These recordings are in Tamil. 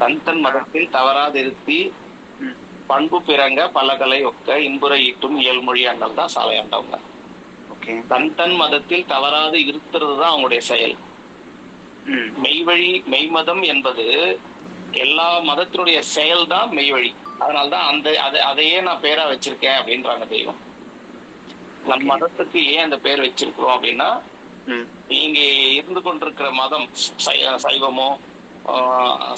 தன் தன் மதத்தில் தவறாதிருத்தி. பண்பு பிறங்க பலகலை ஒக்க இன்புற ஈட்டும் இயல்மொழி அண்ணல் தான் சாலையாண்டவங்க ஓகே. தன் தன் மதத்தில் தவறாது இருத்துறது தான் அவங்களுடைய செயல். மெய்வழி மெய்மதம் என்பது எல்லா மதத்தினுடைய செயல் தான் மெய்வழி அதனால்தான் அந்த அதை அதையே நான் பேரா வச்சிருக்கேன் அப்படின்றாங்க தெய்வம். நம் மதத்துக்கு ஏன் அந்த பேர் வச்சிருக்கிறோம் அப்படின்னா இங்க இருந்து கொண்டிருக்கிற மதம் சைவமோ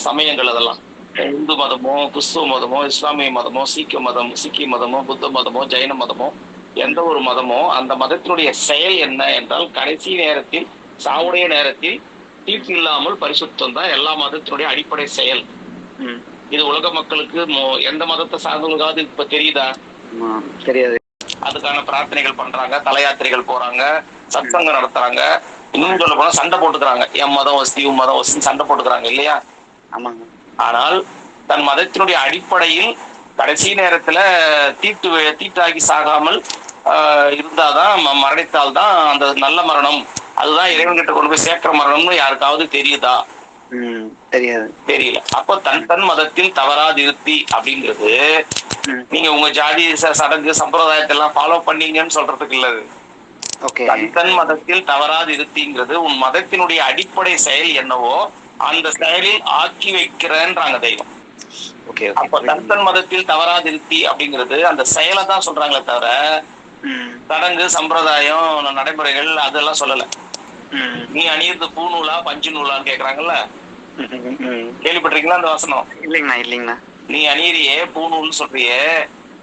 சமயங்கள் அதெல்லாம். இந்து மதமோ கிறிஸ்துவ மதமோ இஸ்லாமிய மதமோ சீக்கிய மதம் சீக்கிய மதமோ புத்த மதமோ ஜெயின மதமோ எந்த ஒரு மதமோ அந்த மதத்தினுடைய செயல் என்ன என்றால் கடைசி நேரத்தில் சாவுடைய நேரத்தில் தீர்ப்பு இல்லாமல் பரிசுத்தம் தான் எல்லா மதத்தினுடைய அடிப்படை செயல். இது உலக மக்களுக்கு எந்த மதத்தை சார்ந்தவங்களுக்காவது இப்ப தெரியுதா? தெரியாது. அதுக்கான பிரார்த்தனைகள் பண்றாங்க தல யாத்திரைகள் போறாங்க சத்சங்கம் நடத்துறாங்க இன்னும் சொல்ல போனா சண்டை போட்டுக்கிறாங்க. என் மதம் வசதி உன் மதம் வசதி சண்டை போட்டுக்கிறாங்க இல்லையா? ஆமாங்க. ஆனால் தன் மதத்தினுடைய அடிப்படையில் கடைசி நேரத்துல தீட்டு தீட்டாகி சாகாமல் இருந்தாதான் ம- மரணித்தால்தான் அந்த நல்ல மரணம். அதுதான் இறைவன்கிட்ட கொண்டு போய் சேர்க்கிற மரணம்னு யாருக்காவது தெரியுதா? தெரியாது. தெரியல. அப்போ தன் தன் மதத்தில் தவறாதிருத்தி அப்படிங்கிறது நீங்க உங்க ஜாதி சடங்கு சம்பிரதாயத்தை எல்லாம் ஃபாலோ பண்ணீங்கன்னு சொல்றதுக்கு இல்லது தன் மதத்தில் தவறாது இருத்திங்கிறது உன் மதத்தினுடைய அடிப்படை செயல் என்னவோ அந்த செயலில் ஆக்கி வைக்கிறேன்றாங்க தெய்வம். அப்ப தன் மதத்தில் தவறாது இருத்தி அப்படிங்கிறது அந்த செயலை தான் சொல்றாங்களே தவிர சடங்கு சம்பிரதாயம் நடைமுறைகள் அதெல்லாம் சொல்லல. நீ அணியிறது பூநூலா பஞ்சு நூலான்னு கேக்குறாங்கல்ல. கேள்விப்பட்டிருக்கீங்களா அந்த வசனம்? இல்லைங்கண்ணா இல்லைங்கண்ணா. நீ அணியிறியே பூநூல்னு சொல்றியே.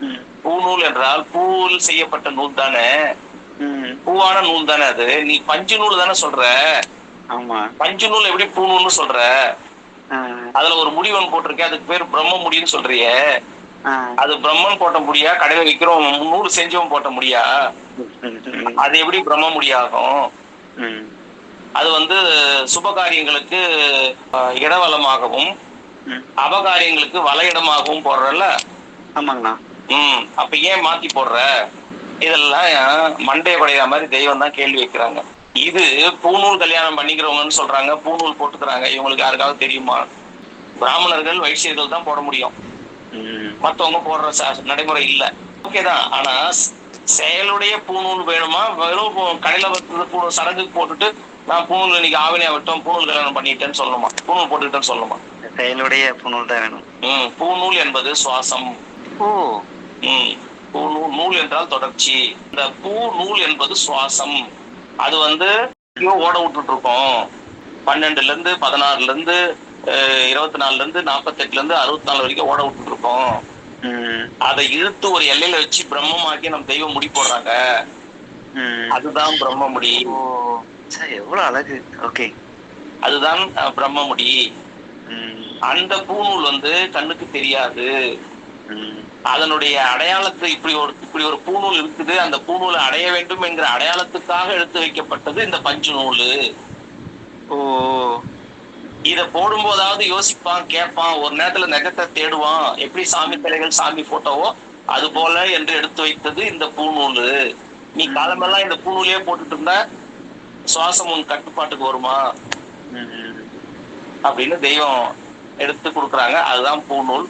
ம். பூநூல் என்றால் பூவில் செய்யப்பட்ட நூல் தானே? பூவான நூல் தானே அது? நீ பஞ்சு நூல் தானே சொல்ற? ஆமா. பஞ்சு நூல் எப்படி பூநூல்னு சொல்ற? ஆ. அதுல ஒரு முடி ஒன்று போட்டிருக்கேன் அதுக்கு பேர் பிரம்ம முடின்னு சொல்றியே. அது பிரம்மன் போட்ட முடியா? கடையில விக்கிறோம் நூறு செஞ்சவன் போட்ட முடியா? அது எப்படி பிரம்ம முடியாகும்? அது வந்து சுப காரியங்களுக்கு அஹ், இடவலமாகவும் ம். அபகாரியங்களுக்கு வலையிடமாகவும் போடுறல்ல? ஆமாங்கண்ணா. ம். அப்ப ஏன் மாத்தி போடுற? இதெல்லாம் மண்டே படையிற மாதிரி தெய்வம் தான் கேள்வி வைக்கிறாங்க. இது பூநூல் கல்யாணம் பண்ணிக்கிறவங்கன்னு சொல்றாங்க பூநூல் போட்டுக்கிறாங்க. இவங்களுக்கு யாருக்காவது தெரியுமா? பிராமணர்கள் வைசியர்கள் தான் போட முடியும். ம். மத்தவங்க போடுற நடைமுறை இல்ல. ஓகே தான். ஆனா செயலுடைய பூநூல் வேணுமா? வெறும் கடையில பூ சடங்குக்கு போட்டுட்டு நான் பூநூல் இன்னைக்கு ஆவினியா விட்டோம் பூநூல் கல்யாணம் பண்ணிட்டேன்னு சொல்லணுமா பூநூல் போட்டுக்கிட்டேன்னு சொல்லணுமா செயலுடைய புனல் தான் வேணும். ம் பூநூல் என்பது சுவாசம். ஓ. ம். பூநூல் நூல் என்றால் தொடர்ச்சி. இந்த பூ நூல் என்பது சுவாசம். அது வந்து ஓட விட்டுட்டு இருக்கோம் பன்னெண்டுல இருந்து பதினாறுல இருந்து இருபத்தி நாலுல இருந்து நாற்பத்தெட்டுல இருந்து அறுபத்தி நாலு வரைக்கும் ஓட விட்டுட்டு இருக்கோம் அதை இழுத்து ஒரு எல்லையில வச்சு பிரம்மமாக்கி நம்ம தெய்வம் முடி போடுறாங்க. அதுதான் பிரம்ம முடி. எவ்வளவு அழகு. ஓகே. அதுதான் பிரம்ம முடி. அந்த பூநூல் வந்து கண்ணுக்கு தெரியாது. அதனுடைய அடையாளத்தை இப்படி ஒரு இப்படி ஒரு பூநூல் இருக்குது. அந்த பூநூலை அடைய வேண்டும் என்கிற அடையாளத்துக்காக எடுத்து வைக்கப்பட்டது இந்த பஞ்சு நூல். ஓ. இத போடும்போதாவது யோசிப்பான் கேட்பான். ஒரு நேரத்துல நெகத்தை தேடுவான். எப்படி சாமி தலைகள் சாமி போட்டோவோ அது போல என்று எடுத்து வைத்தது இந்த பூநூல். நீ காலமெல்லாம் இந்த பூநூலே போட்டுட்டு இருந்தா சுவாசம் உன் கட்டுப்பாட்டுக்கு வருமா? அப்படின்னு தெய்வம் எடுத்து கொடுக்குறாங்க. அதுதான் பூநூல்.